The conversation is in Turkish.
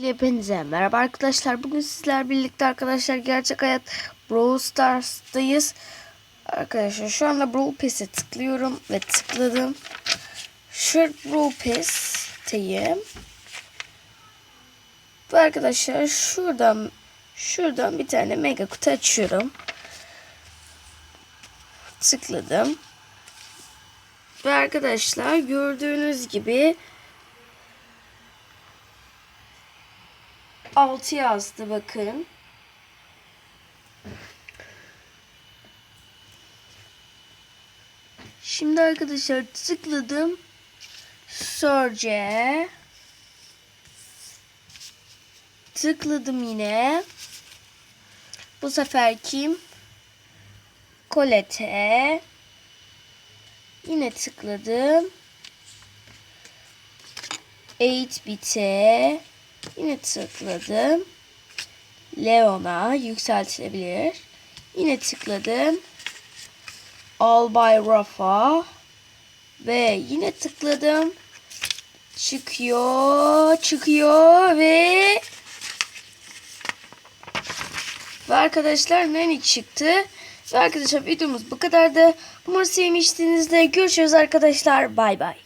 Hepinize merhaba arkadaşlar. Bugün sizler birlikte arkadaşlar gerçek hayat Brawl Stars'tayız. Arkadaşlar şu anda Brawl Pass'e tıklıyorum ve tıkladım. Şu Brawl Pass'teyim. Ve arkadaşlar şuradan şuradan bir tane mega kutu açıyorum. Tıkladım. Ve arkadaşlar gördüğünüz gibi 6 yazdı bakın. Şimdi arkadaşlar tıkladım. Sorce. Tıkladım yine. Bu sefer kim? Colette. Yine tıkladım. 8-bit'e. Yine tıkladım. Leon'a yükseltilebilir. Yine tıkladım. All by Rafa. Ve yine tıkladım. Çıkıyor, çıkıyor ve ve arkadaşlar Nani çıktı. Ve arkadaşlar videomuz bu kadardı. Umarım sevmişsinizdir. Görüşürüz arkadaşlar. Bay bay.